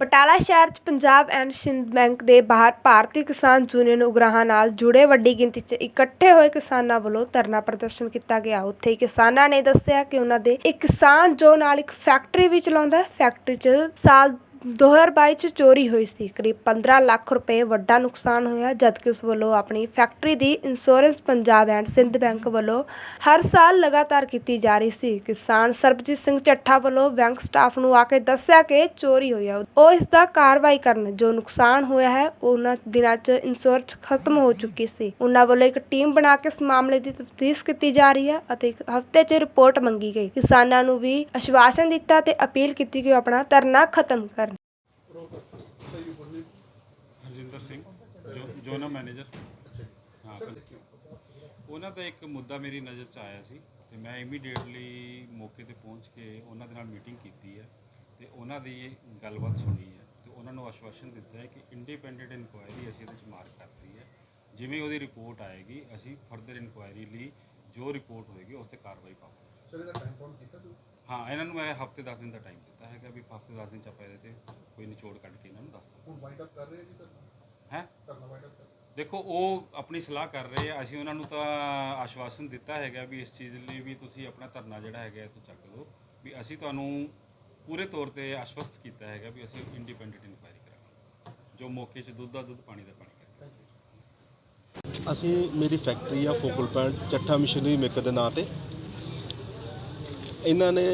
ਬਟਾਲਾ ਸ਼ਹਿਰ 'ਚ Punjab and Sind bank ਦੇ ਬਾਹਰ ਭਾਰਤੀ ਕਿਸਾਨ ਯੂਨੀਅਨ ਉਗਰਾਹਾਂ ਨਾਲ ਜੁੜੇ ਵੱਡੀ ਗਿਣਤੀ 'ਚ ਇਕੱਠੇ ਹੋਏ ਕਿਸਾਨਾਂ ਵੱਲੋਂ ਧਰਨਾ ਪ੍ਰਦਰਸ਼ਨ ਕੀਤਾ ਗਿਆ। ਉੱਥੇ ਹੀ ਕਿਸਾਨਾਂ ਨੇ ਦੱਸਿਆ ਕਿ ਉਹਨਾਂ ਦੇ ਇੱਕ ਕਿਸਾਨ ਜੋ ਨਾਲ ਇੱਕ ਫੈਕਟਰੀ ਵੀ ਚਲਾਉਂਦਾ ਹੈ, ਫੈਕਟਰੀ 'ਚ ਸਾਲ 2022 ਚ ਚੋਰੀ ਹੋਈ ਸੀ। ਕਰੀਬ 15 ਲੱਖ ਰੁਪਏ ਵੱਡਾ ਨੁਕਸਾਨ ਹੋਇਆ, ਜਦਕਿ ਉਸ ਵੱਲੋਂ ਆਪਣੀ factory the insurance Punjab and Sind bank ਵੱਲੋਂ ਹਰ ਸਾਲ ਲਗਾਤਾਰ ਕੀਤੀ ਜਾ ਰਹੀ ਸੀ। ਕਿਸਾਨ ਸਰਬਜੀਤ ਸਿੰਘ ਚੱਠਾ ਵੱਲੋਂ ਬੈਂਕ ਸਟਾਫ ਨੂੰ ਆ ਕੇ ਦੱਸਿਆ ਕਿ ਚੋਰੀ ਹੋਈ ਹੈ। ਉਹ ਇਸ ਦਾ ਕਾਰਵਾਈ ਕਰਨ, ਜੋ ਨੁਕਸਾਨ ਹੋਇਆ ਹੈ, ਉਹਨਾਂ ਦਿਨਾਂ 'ਚ ਇੰਸ਼ੋਰੈਂਸ ਖਤਮ ਹੋ ਚੁੱਕੀ ਸੀ। ਉਹਨਾਂ ਵੱਲੋਂ ਇੱਕ ਟੀਮ ਬਣਾ ਕੇ ਇਸ ਮਾਮਲੇ ਦੀ ਤਫਤੀਸ਼ ਕੀਤੀ ਜਾ ਰਹੀ ਹੈ ਅਤੇ ਇੱਕ ਹਫ਼ਤੇ 'ਚ ਰਿਪੋਰਟ ਮੰਗੀ ਗਈ। ਕਿਸਾਨਾਂ ਨੂੰ ਵੀ ਅਸ਼ਵਾਸਨ ਦਿੱਤਾ ਤੇ ਅਪੀਲ ਕੀਤੀ ਕਿ ਉਹ ਆਪਣਾ ਧਰਨਾ ਖਤਮ ਕਰਨ ਹਰਜਿੰਦਰ ਸਿੰਘ ਜੋ ਜੋਨਾ ਮੈਨੇਜਰ। ਹਾਂ ਉਹਨਾਂ ਦਾ ਇੱਕ ਮੁੱਦਾ ਮੇਰੀ ਨਜ਼ਰ 'ਚ ਆਇਆ ਸੀ ਤੇ ਮੈਂ ਇਮੀਡੀਏਟਲੀ ਮੌਕੇ ਤੇ ਪਹੁੰਚ ਕੇ ਉਹਨਾਂ ਦੇ ਨਾਲ ਮੀਟਿੰਗ ਕੀਤੀ ਹੈ ਤੇ ਉਹਨਾਂ ਦੀ ਇਹ ਗੱਲਬਾਤ ਸੁਣੀ ਹੈ ਤੇ ਉਹਨਾਂ ਨੂੰ ਆਸ਼ਵਾਸਨ ਦਿੱਤਾ ਹੈ ਕਿ ਇੰਡੀਪੈਂਡੈਂਟ ਇਨਕੁਆਇਰੀ ਅਸੀਂ ਇਹਦੇ 'ਚ ਮਾਰਕ ਕਰਤੀ ਹੈ ਜਿਵੇਂ ਉਹਦੀ ਰਿਪੋਰਟ ਆਏਗੀ ਅਸੀਂ ਫਰਦਰ ਇਨਕੁਆਇਰੀ ਲਈ ਜੋ ਰਿਪੋਰਟ ਹੋਏਗੀ ਉਸ ਤੇ ਕਾਰਵਾਈ ਪਾਵਾਂਗੇ। ਸਰ ਇਹਦਾ ਟਾਈਮ ਬਾਉਂਡ ਕੀਤਾ ਤੁਸੀਂ? ਹਾਂ ਇਹਨਾਂ ਨੂੰ ਮੈਂ ਹਫ਼ਤੇ 10 ਦਿਨ ਦਾ ਟਾਈਮ ਦਿੱਤਾ ਹੈਗਾ ਵੀ ਹਫ਼ਤੇ 10 ਦਿਨ ਚ ਆਪਾਂ ਇਹਦੇ ਤੇ ਕੋਈ ਨਿਚੋੜ ਕੱਢ ਕੇ ਇਹਨਾਂ ਨੂੰ ਦੱਸ ਦਵਾਂਗੇ। ਹੁਣ ਵਾਈਂਡ ਅਪ ਕਰ ਰਹੇ ਜੀ ਧਰਨਾ ਹੈ? ਦੇਖੋ, ਉਹ ਆਪਣੀ ਸਲਾਹ ਕਰ ਰਹੇ ਆ। ਅਸੀਂ ਉਹਨਾਂ ਨੂੰ ਤਾਂ ਆਸ਼ਵਾਸਨ ਦਿੱਤਾ ਹੈਗਾ ਵੀ ਇਸ ਚੀਜ਼ ਲਈ ਵੀ ਤੁਸੀਂ ਆਪਣਾ ਧਰਨਾ ਜਿਹੜਾ ਹੈਗਾ ਇਹ ਤੋਂ ਚੱਕ ਲਓ। ਵੀ ਅਸੀਂ ਤੁਹਾਨੂੰ ਪੂਰੇ ਤੌਰ ਤੇ ਆਸ਼ਵਸਤ ਕੀਤਾ ਹੈਗਾ ਵੀ ਅਸੀਂ ਇੰਡੀਪੈਂਡੈਂਟ ਇਨਕੁਆਇਰੀ ਕਰਾਂਗੇ, ਜੋ ਮੌਕੇ 'ਚ ਦੁੱਧ ਦਾ ਦੁੱਧ, ਪਾਣੀ ਦਾ ਪਾਣੀ ਕਰਾਂਗੇ। ਅਸੀਂ ਮੇਰੀ ਫੈਕਟਰੀ ਆ focal point Chattha machinery maker ਦੇ ਨਾਂ ਤੇ। ਇਹਨਾਂ ਨੇ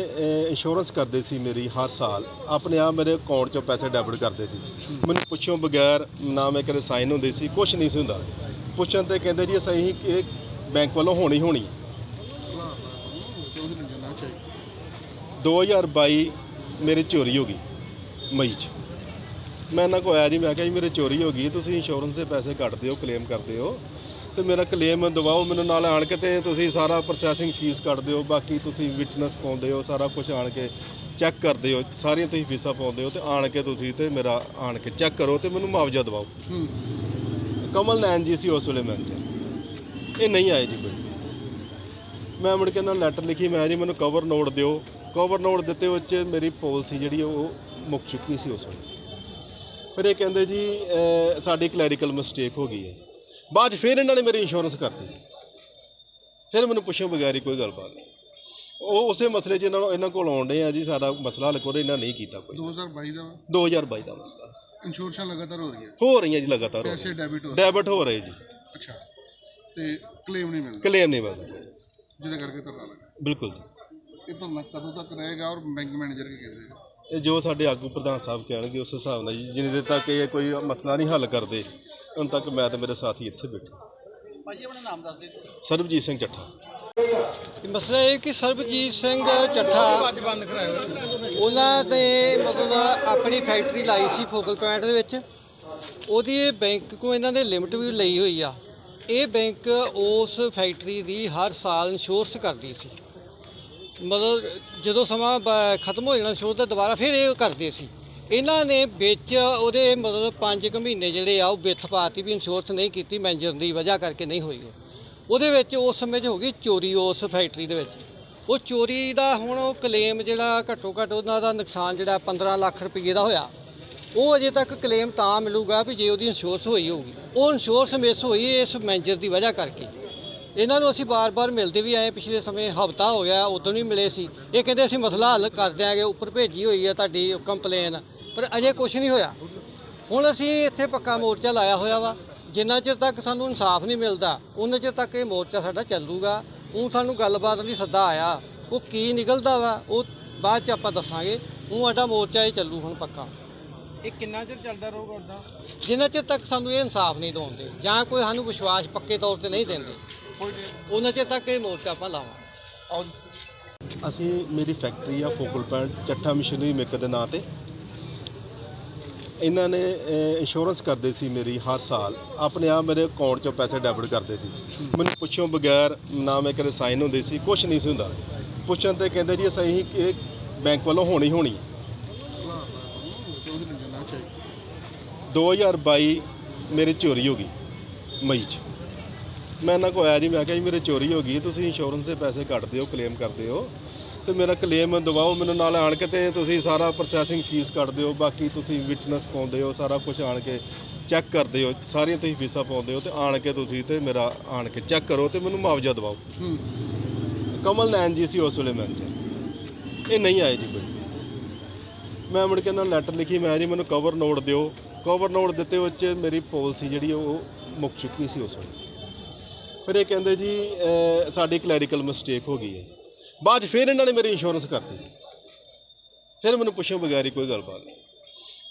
ਇੰਸ਼ੋਰੈਂਸ ਕਰਦੇ ਸੀ ਮੇਰੀ ਹਰ ਸਾਲ। ਆਪਣੇ ਆਪ ਮੇਰੇ ਅਕਾਊਂਟ 'ਚੋਂ ਪੈਸੇ ਡੈਬਿਟ ਕਰਦੇ ਸੀ। ਮੈਨੂੰ ਪੁੱਛੋਂ ਬਗੈਰ ਨਾ ਮੈਂ ਕਦੇ ਸਾਈਨ ਹੁੰਦੇ ਸੀ ਕੁਝ ਨਹੀਂ ਸੀ ਹੁੰਦਾ। ਪੁੱਛਣ ਤੇ ਕਹਿੰਦੇ ਜੀ, ਅਸੀਂ ਇਹ ਬੈਂਕ ਵੱਲੋਂ ਹੋਣੀ ਹੋਣੀ ਹੈ। 2022 ਮੇਰੀ ਚੋਰੀ ਹੋ ਗਈ, ਮਈ 'ਚ। ਮੈਂ ਇਹਨਾਂ ਕੋਲ ਆਇਆ ਜੀ, ਮੈਂ ਕਿਹਾ ਜੀ, ਮੇਰੇ ਚੋਰੀ ਹੋ ਗਈ, ਤੁਸੀਂ ਇੰਸ਼ੋਰੈਂਸ ਦੇ ਪੈਸੇ ਕੱਟ ਦਿਓ ਕਲੇਮ ਕਰਦੇ ਹੋ ਤੇ ਮੇਰਾ ਕਲੇਮ ਦਵਾਓ ਮੈਨੂੰ ਨਾਲ ਆਣ ਕੇ ਤੇ ਤੁਸੀਂ ਸਾਰਾ ਪ੍ਰੋਸੈਸਿੰਗ ਫੀਸ ਕੱਟ ਦਿਓ ਬਾਕੀ ਤੁਸੀਂ ਵਿਟਨੈਸ ਪਾਉਂਦੇ ਹੋ ਸਾਰਾ ਕੁਝ ਆਣ ਕੇ ਚੈੱਕ ਕਰਦੇ ਹੋ ਸਾਰੀਆਂ ਤੁਸੀਂ ਫੀਸਾਂ ਪਾਉਂਦੇ ਹੋ ਤੇ ਆਣ ਕੇ ਤੁਸੀਂ ਤੇ ਮੇਰਾ ਆਣ ਕੇ ਚੈੱਕ ਕਰੋ ਤੇ ਮੈਨੂੰ ਮੁਆਵਜ਼ਾ ਦਿਵਾਓ। ਕਮਲ ਨੈਨ ਜੀ ਸੀ ਉਸ ਵੇਲੇ ਮੈਨੇਜਰ ਇਹ ਨਹੀਂ ਆਏ ਜੀ ਕੋਈ। ਮੈਂ ਮੁੜ ਕੇ ਇਹਨਾਂ ਨੂੰ ਲੈਟਰ ਲਿਖੀ ਮੈਂ ਜੀ ਮੈਨੂੰ ਕਵਰ ਨੋਟ ਦਿਓ। ਕਵਰ ਨੋਟ ਦਿੱਤੇ ਉਹ 'ਚ ਮੇਰੀ ਪਾਲਿਸੀ ਜਿਹੜੀ ਉਹ ਮੁੱਕ ਚੁੱਕੀ ਸੀ ਉਸ ਵੇਲੇ। ਫਿਰ ਇਹ ਕਹਿੰਦੇ ਜੀ ਸਾਡੀ ਕਲੈਰੀਕਲ ਮਿਸਟੇਕ ਹੋ ਗਈ ਹੈ। ਬਾਅਦ 'ਚ ਫਿਰ ਇਹਨਾਂ ਨੇ ਮੇਰੀ ਇੰਸ਼ੋਰੈਂਸ ਕਰਤੀ। ਫਿਰ ਮੈਨੂੰ ਪੁੱਛੋ ਬਗੈਰ ਹੀ ਕੋਈ ਗੱਲਬਾਤ ਨਹੀਂ। ਉਹ ਉਸੇ ਮਸਲੇ 'ਚ ਇਹਨਾਂ ਨੂੰ ਇਹਨਾਂ ਕੋਲ ਆਉਂਦੇ ਆ ਜੀ ਸਾਡਾ ਮਸਲਾ ਹੱਲ ਕਰੋ ਇਹਨਾਂ ਨਹੀਂ ਕੀਤਾ ਕੋਈ। 2022 ਦਾ 2022 ਦਾ ਮਸਲਾ। ਇੰਸ਼ੋਰੈਂਸਾਂ ਲਗਾਤਾਰ ਹੋ ਰਹੀਆਂ? ਹੋ ਰਹੀਆਂ ਜੀ ਲਗਾਤਾਰ ਹੋ ਪੈਸੇ ਡੈਬਿਟ ਹੋ ਡੈਬਿਟ ਹੋ ਰਹੇ ਜੀ। ਅੱਛਾ। ਤੇ ਕਲੇਮ ਨਹੀਂ ਮਿਲਦਾ? ਕਲੇਮ ਨਹੀਂ ਮਿਲਦਾ ਜਿਹਦੇ ਕਰਕੇ ਧਰਨਾ ਲੱਗਾ। ਬਿਲਕੁਲ ਜੀ। ਇਹ ਧਰਨਾ ਕਦੋਂ ਤੱਕ ਰਹੇਗਾ ਔਰ ਬੈਂਕ ਮੈਨੇਜਰ ਕੀ ਕਹਿੰਦੇ ਆ? ਇਹ ਜੋ ਸਾਡੇ ਆਗੂ ਪ੍ਰਧਾਨ ਸਾਹਿਬ ਕਹਿਣਗੇ ਉਸ ਹਿਸਾਬ ਨਾਲ ਜੀ ਜਿੰਨੇ ਦੇਰ ਤੱਕ ਇਹ ਕੋਈ ਮਸਲਾ ਨਹੀਂ ਹੱਲ ਕਰਦੇ ਉਨ ਤੱਕ ਮੈਂ ਤੇ ਮੇਰੇ ਸਾਥੀ ਇੱਥੇ ਬੈਠੇ। ਭਾਜੀ ਆਪਣਾ ਨਾਮ ਦੱਸ ਦਿਓ। ਸਰਬਜੀਤ ਸਿੰਘ ਚੱਠਾ। ਮਸਲਾ ਇਹ ਕਿ ਸਰਬਜੀਤ ਸਿੰਘ ਚੱਠਾ ਉਹਨਾਂ ਨੇ ਮਤਲਬ ਆਪਣੀ ਫੈਕਟਰੀ ਲਾਈ ਸੀ ਫੋਕਲ ਪੁਆਇੰਟ ਦੇ ਵਿੱਚ। ਉਹਦੀ ਇਹ ਬੈਂਕ ਕੋ ਇਹਨਾਂ ਨੇ ਲਿਮਟ ਵੀ ਲਈ ਹੋਈ ਆ। ਇਹ ਬੈਂਕ ਉਸ ਫੈਕਟਰੀ ਦੀ ਹਰ ਸਾਲ ਇੰਸ਼ੋਰੈਂਸ ਕਰਦੀ ਸੀ। ਮਤਲਬ ਜਦੋਂ ਸਮਾਂ ਬ- ਖਤਮ ਹੋ ਜਾਣਾ ਇੰਸ਼ੋਰੈਂਸ ਤਾਂ ਦੁਬਾਰਾ ਫਿਰ ਇਹ ਕਰਦੇ ਸੀ। ਇਹਨਾਂ ਨੇ ਵਿੱਚ ਉਹਦੇ ਮਤਲਬ 5 ਕੁ ਮਹੀਨੇ ਜਿਹੜੇ ਆ, ਉਹ ਵਿੱਥ ਪਾਤੀ ਵੀ ਇੰਸ਼ੋਰੈਂਸ ਨਹੀਂ ਕੀਤੀ ਮੈਨੇਜਰ ਦੀ ਵਜ੍ਹਾ ਕਰਕੇ ਨਹੀਂ ਹੋਈ ਉਹ। ਉਹਦੇ ਵਿੱਚ ਉਸ ਸਮੇਂ 'ਚ ਹੋ ਗਈ ਚੋਰੀ ਉਸ ਫੈਕਟਰੀ ਦੇ ਵਿੱਚ। ਉਹ ਚੋਰੀ ਦਾ ਹੁਣ ਉਹ ਕਲੇਮ ਜਿਹੜਾ ਘੱਟੋ ਘੱਟ ਉਹਨਾਂ ਦਾ ਨੁਕਸਾਨ ਜਿਹੜਾ 15 ਲੱਖ ਰੁਪਏ ਦਾ ਹੋਇਆ, ਉਹ ਅਜੇ ਤੱਕ ਕਲੇਮ ਤਾਂ ਮਿਲੂਗਾ ਵੀ ਜੇ ਉਹਦੀ ਇੰਸ਼ੋਰੈਂਸ ਹੋਈ ਹੋਊਗੀ। ਉਹ ਇੰਸ਼ੋਰੈਂਸ ਮਿਸ ਹੋਈ ਇਸ ਮੈਨੇਜਰ ਦੀ ਵਜ੍ਹਾ ਕਰਕੇ। ਇਹਨਾਂ ਨੂੰ ਅਸੀਂ ਬਾਰ-ਬਾਰ ਮਿਲਦੇ ਵੀ ਆਏ, ਪਿਛਲੇ ਸਮੇਂ ਹਫਤਾ ਹੋ ਗਿਆ, ਉਦੋਂ ਵੀ ਮਿਲੇ ਸੀ। ਇਹ ਕਹਿੰਦੇ ਅਸੀਂ ਮਸਲਾ ਹੱਲ ਕਰ ਦਿਆਂਗੇ ਉੱਪਰ ਭੇਜੀ ਹੋਈ ਹੈ ਤੁਹਾਡੀ ਕੰਪਲੇਨ ਪਰ ਅਜੇ ਕੁਝ ਨਹੀਂ ਹੋਇਆ। ਹੁਣ ਅਸੀਂ ਇੱਥੇ ਪੱਕਾ ਮੋਰਚਾ ਲਾਇਆ ਹੋਇਆ ਵਾ। ਜਿੰਨਾ ਚਿਰ ਤੱਕ ਸਾਨੂੰ ਇਨਸਾਫ ਨਹੀਂ ਮਿਲਦਾ ਉਹਨਾਂ ਚਿਰ ਤੱਕ ਇਹ ਮੋਰਚਾ ਸਾਡਾ ਚੱਲੂਗਾ। ਉਹ ਸਾਨੂੰ ਗੱਲਬਾਤ ਲਈ ਸੱਦਾ ਆਇਆ। ਉਹ ਕੀ ਨਿਕਲਦਾ ਵਾ, ਉਹ ਬਾਅਦ ਚ ਆਪਾਂ ਦੱਸਾਂਗੇ। ਉਹ ਸਾਡਾ ਮੋਰਚਾ ਇਹ ਚੱਲੂ ਹੁਣ ਪੱਕਾ। ਇਹ ਕਿੰਨਾ ਚਿਰ ਚੱਲਦਾ ਰਹੂਗਾ ਉਦਾਂ ਜਿੰਨਾ ਚਿਰ ਤੱਕ ਸਾਨੂੰ ਇਹ ਇਨਸਾਫ ਨਹੀਂ ਦਿਵਾਉਂਦੇ ਜਾਂ ਕੋਈ ਸਾਨੂੰ ਵਿਸ਼ਵਾਸ ਪੱਕੇ ਤੌਰ ਤੇ ਨਹੀਂ ਦਿੰਦੇ ਉਹਨਾਂ ਚਿਰ ਤੱਕ ਇਹ ਮੋਰਚਾ ਆਪਾਂ ਲਾਵਾਂ ਔਰ ਅਸੀਂ ਮੇਰੀ ਫੈਕਟਰੀ ਆ focal point Chattha machinery maker ਦੇ ਨਾਂ ਤੇ। ਇਹਨਾਂ ਨੇ ਇੰਸ਼ੋਰੈਂਸ ਕਰਦੇ ਸੀ ਮੇਰੀ ਹਰ ਸਾਲ ਆਪਣੇ ਆਪ ਮੇਰੇ ਅਕਾਊਂਟ 'ਚੋਂ ਪੈਸੇ ਡੈਬਿਟ ਕਰਦੇ ਸੀ। ਮੈਨੂੰ ਪੁੱਛੋਂ ਬਗੈਰ ਨਾ ਮੈਂ ਕਦੇ ਸਾਈਨ ਹੁੰਦੇ ਸੀ ਕੁਝ ਨਹੀਂ ਸੀ ਹੁੰਦਾ। ਪੁੱਛਣ ਤੇ ਕਹਿੰਦੇ ਜੀ ਸਹੀ ਇਹ ਬੈਂਕ ਵੱਲੋਂ ਹੋਣੀ ਹੋਣੀ ਹੈ 2022 ਮੇਰੀ ਚੋਰੀ ਹੋ ਗਈ ਮਈ 'ਚ। ਮੈਂ ਇਹਨਾਂ ਕੋਲ ਆਇਆ ਜੀ ਮੈਂ ਕਿਹਾ ਜੀ ਮੇਰੇ ਚੋਰੀ ਹੋ ਗਈ ਤੁਸੀਂ ਇੰਸ਼ੋਰੈਂਸ ਦੇ ਪੈਸੇ ਕੱਟ ਦਿਓ ਕਲੇਮ ਕਰਦੇ ਹੋ ਤੇ ਮੇਰਾ ਕਲੇਮ ਦਵਾਓ ਮੈਨੂੰ ਨਾਲ ਆਣ ਕੇ ਤੇ ਤੁਸੀਂ ਸਾਰਾ ਪ੍ਰੋਸੈਸਿੰਗ ਫੀਸ ਕੱਢ ਦਿਓ ਬਾਕੀ ਤੁਸੀਂ ਵਿਟਨੈਸ ਪਾਉਂਦੇ ਹੋ ਸਾਰਾ ਕੁਝ ਆਣ ਕੇ ਚੈੱਕ ਕਰਦੇ ਹੋ ਸਾਰੀਆਂ ਤੁਸੀਂ ਫੀਸਾਂ ਪਾਉਂਦੇ ਹੋ ਤੇ ਆਣ ਕੇ ਤੁਸੀਂ ਤੇ ਮੇਰਾ ਆਣ ਕੇ ਚੈੱਕ ਕਰੋ ਤੇ ਮੈਨੂੰ ਮੁਆਵਜ਼ਾ ਦਿਵਾਓ। ਹੂੰ। ਕਮਲ ਨੈਨ ਜੀ ਸੀ ਉਸ ਵੇਲੇ ਮੈਨੇਜਰ ਇਹ ਨਹੀਂ ਆਏ ਜੀ ਕੋਈ। ਮੈਂ ਮੁੜ ਕੇ ਇਹਨਾਂ ਨੂੰ ਲੈਟਰ ਲਿਖੀ ਮੈਂ ਜੀ ਮੈਨੂੰ ਕਵਰ ਨੋਟ ਦਿਓ ਕਵਰ ਨੋਟ ਦਿੱਤੇ ਉਹ 'ਚ ਮੇਰੀ ਪਾਲਿਸੀ ਜਿਹੜੀ ਉਹ ਮੁੱਕ ਚੁੱਕੀ ਸੀ ਉਸ ਵੇਲੇ। ਫਿਰ ਇਹ ਕਹਿੰਦੇ ਜੀ ਸਾਡੀ ਕਲੈਰੀਕਲ ਮਿਸਟੇਕ ਹੋ ਗਈ ਹੈ। ਬਾਅਦ 'ਚ ਫਿਰ ਇਹਨਾਂ ਨੇ ਮੇਰੀ ਇੰਸ਼ੋਰੈਂਸ ਕਰਤੀ। ਫਿਰ ਮੈਨੂੰ ਪੁੱਛੋ ਬਗੈਰ ਹੀ ਕੋਈ ਗੱਲਬਾਤ ਨਹੀਂ।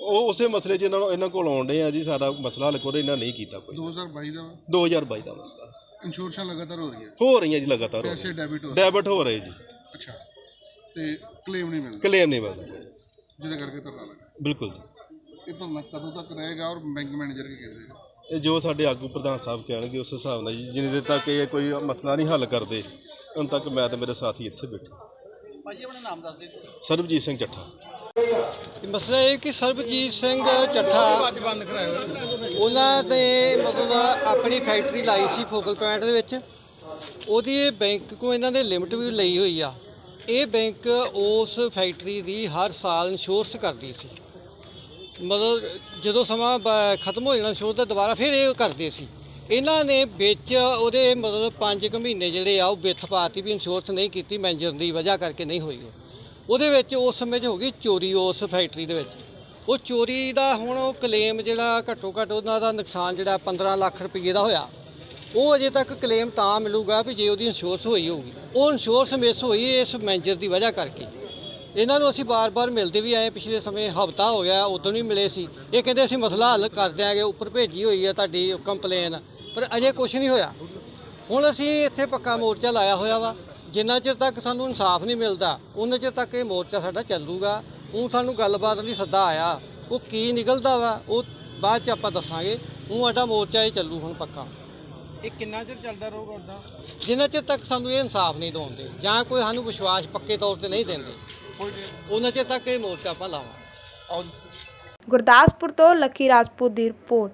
ਉਹ ਉਸੇ ਮਸਲੇ 'ਚ ਇਹਨਾਂ ਨੂੰ ਇਹਨਾਂ ਕੋਲ ਆਉਂਦੇ ਆ ਜੀ ਸਾਰਾ ਮਸਲਾ ਹੱਲ ਕਰੋ ਇਹਨਾਂ ਨਹੀਂ ਕੀਤਾ ਕੋਈ। 2022 ਦਾ 2022 ਦਾ ਮਸਲਾ। ਇੰਸ਼ੋਰੈਂਸਾਂ ਲਗਾਤਾਰ ਹੋ ਰਹੀਆਂ? ਹੋ ਰਹੀਆਂ ਜੀ ਲਗਾਤਾਰ ਹੋ ਪੈਸੇ ਡੈਬਿਟ ਹੋ ਡੈਬਿਟ ਹੋ ਰਹੇ ਜੀ। ਅੱਛਾ। ਤੇ ਕਲੇਮ ਨਹੀਂ ਮਿਲਦਾ? ਕਲੇਮ ਨਹੀਂ ਮਿਲਦਾ। ਜਿਹਦੇ ਕਰਕੇ ਧਰਨਾ ਲੱਗਾ। ਬਿਲਕੁਲ ਜੀ। ਧਰਨਾ ਕਦੋਂ ਤੱਕ ਰਹੇਗਾ ਔਰ ਬੈਂਕ ਮੈਨੇਜਰ ਕੀ ਕਹਿੰਦੇ ਆ? ਇਹ ਜੋ ਸਾਡੇ ਆਗੂ ਪ੍ਰਧਾਨ ਸਾਹਿਬ ਕਹਿਣਗੇ ਉਸ ਹਿਸਾਬ ਨਾਲ ਜੀ ਜਿੰਨੇ ਦੇਰ ਤੱਕ ਇਹ ਕੋਈ ਮਸਲਾ ਨਹੀਂ ਹੱਲ ਕਰਦੇ ਉਨ ਤੱਕ ਮੈਂ ਤੇ ਮੇਰੇ ਸਾਥੀ ਇੱਥੇ ਬੈਠੇ। ਭਾਜੀ ਆਪਣਾ ਨਾਮ ਦੱਸ ਦਿਓ। ਸਰਬਜੀਤ ਸਿੰਘ ਚੱਠਾ। ਇਹ ਮਸਲਾ ਇਹ ਕਿ ਸਰਬਜੀਤ ਸਿੰਘ ਚੱਠਾ ਉਹਨਾਂ ਨੇ ਮਤਲਬ ਆਪਣੀ ਫੈਕਟਰੀ ਲਾਈ ਸੀ ਫੋਕਲ ਪੁਆਇੰਟ ਦੇ ਵਿੱਚ। ਉਹਦੀ ਇਹ ਬੈਂਕ ਕੋ ਇਹਨਾਂ ਨੇ ਲਿਮਟ ਵੀ ਲਈ ਹੋਈ ਆ। ਇਹ ਬੈਂਕ ਉਸ ਫੈਕਟਰੀ ਦੀ ਹਰ ਸਾਲ ਇੰਸ਼ੋਰੈਂਸ ਕਰਦੀ ਸੀ। ਮਤਲਬ ਜਦੋਂ ਸਮਾਂ ਬ- ਖਤਮ ਹੋ ਜਾਣਾ ਇੰਸ਼ੋਰੈਂਸ ਤਾਂ ਦੁਬਾਰਾ ਫਿਰ ਇਹ ਕਰਦੇ ਸੀ। ਇਹਨਾਂ ਨੇ ਵਿੱਚ ਉਹਦੇ ਮਤਲਬ 5 ਮਹੀਨੇ ਜਿਹੜੇ ਆ, ਉਹ ਵਿੱਥ ਪਾਤੀ ਵੀ ਇੰਸ਼ੋਰੈਂਸ ਨਹੀਂ ਕੀਤੀ ਮੈਨੇਜਰ ਦੀ ਵਜ੍ਹਾ ਕਰਕੇ ਨਹੀਂ ਹੋਈ ਉਹ। ਉਹਦੇ ਵਿੱਚ ਉਸ ਸਮੇਂ 'ਚ ਹੋ ਗਈ ਚੋਰੀ ਉਸ ਫੈਕਟਰੀ ਦੇ ਵਿੱਚ। ਉਹ ਚੋਰੀ ਦਾ ਹੁਣ ਉਹ ਕਲੇਮ ਜਿਹੜਾ ਘੱਟੋ ਘੱਟ ਉਹਨਾਂ ਦਾ ਨੁਕਸਾਨ ਜਿਹੜਾ 15 ਲੱਖ ਰੁਪਏ ਦਾ ਹੋਇਆ, ਉਹ ਅਜੇ ਤੱਕ ਕਲੇਮ ਤਾਂ ਮਿਲੂਗਾ ਵੀ ਜੇ ਉਹਦੀ ਇੰਸ਼ੋਰੈਂਸ ਹੋਈ ਹੋਊਗੀ। ਉਹ ਇੰਸ਼ੋਰੈਂਸ ਮਿਸ ਹੋਈ ਇਸ ਮੈਨੇਜਰ ਦੀ ਵਜ੍ਹਾ ਕਰਕੇ। ਇਹਨਾਂ ਨੂੰ ਅਸੀਂ ਬਾਰ-ਬਾਰ ਮਿਲਦੇ ਵੀ ਆਏ, ਪਿਛਲੇ ਸਮੇਂ ਹਫਤਾ ਹੋ ਗਿਆ, ਉਦੋਂ ਵੀ ਮਿਲੇ ਸੀ। ਇਹ ਕਹਿੰਦੇ ਅਸੀਂ ਮਸਲਾ ਹੱਲ ਕਰ ਦਿਆਂਗੇ ਉੱਪਰ ਭੇਜੀ ਹੋਈ ਹੈ ਤੁਹਾਡੀ ਕੰਪਲੇਨ ਪਰ ਅਜੇ ਕੁਝ ਨਹੀਂ ਹੋਇਆ। ਹੁਣ ਅਸੀਂ ਇੱਥੇ ਪੱਕਾ ਮੋਰਚਾ ਲਾਇਆ ਹੋਇਆ ਵਾ। ਜਿੰਨਾ ਚਿਰ ਤੱਕ ਸਾਨੂੰ ਇਨਸਾਫ ਨਹੀਂ ਮਿਲਦਾ ਉਹਨਾਂ ਚਿਰ ਤੱਕ ਇਹ ਮੋਰਚਾ ਸਾਡਾ ਚੱਲੂਗਾ। ਉਹ ਸਾਨੂੰ ਗੱਲਬਾਤ ਲਈ ਸੱਦਾ ਆਇਆ। ਉਹ ਕੀ ਨਿਕਲਦਾ ਵਾ, ਉਹ ਬਾਅਦ ਚ ਆਪਾਂ ਦੱਸਾਂਗੇ। ਉਹ ਸਾਡਾ ਮੋਰਚਾ ਇਹ ਚੱਲੂ ਹੁਣ ਪੱਕਾ। ਇਹ ਕਿੰਨਾ ਚਿਰ ਚੱਲਦਾ ਰਹੂਗਾ ਉਦਾਂ? ਜਿੰਨਾ ਚਿਰ ਤੱਕ ਸਾਨੂੰ ਇਹ ਇਨਸਾਫ ਨਹੀਂ ਦਵਾਉਂਦੇ ਜਾਂ ਕੋਈ ਸਾਨੂੰ ਵਿਸ਼ਵਾਸ ਪੱਕੇ ਤੌਰ ਤੇ ਨਹੀਂ ਦਿੰਦੇ ਉਹਨਾਂ ਚਿਰ ਤੱਕ ਇਹ ਮੋਰਚਾ ਆਪਾਂ ਲਾਵਾਂਗੇ। ਗੁਰਦਾਸਪੁਰ ਤੋਂ ਲੱਕੀ ਰਾਜਪੂਤ ਦੀ ਰਿਪੋਰਟ।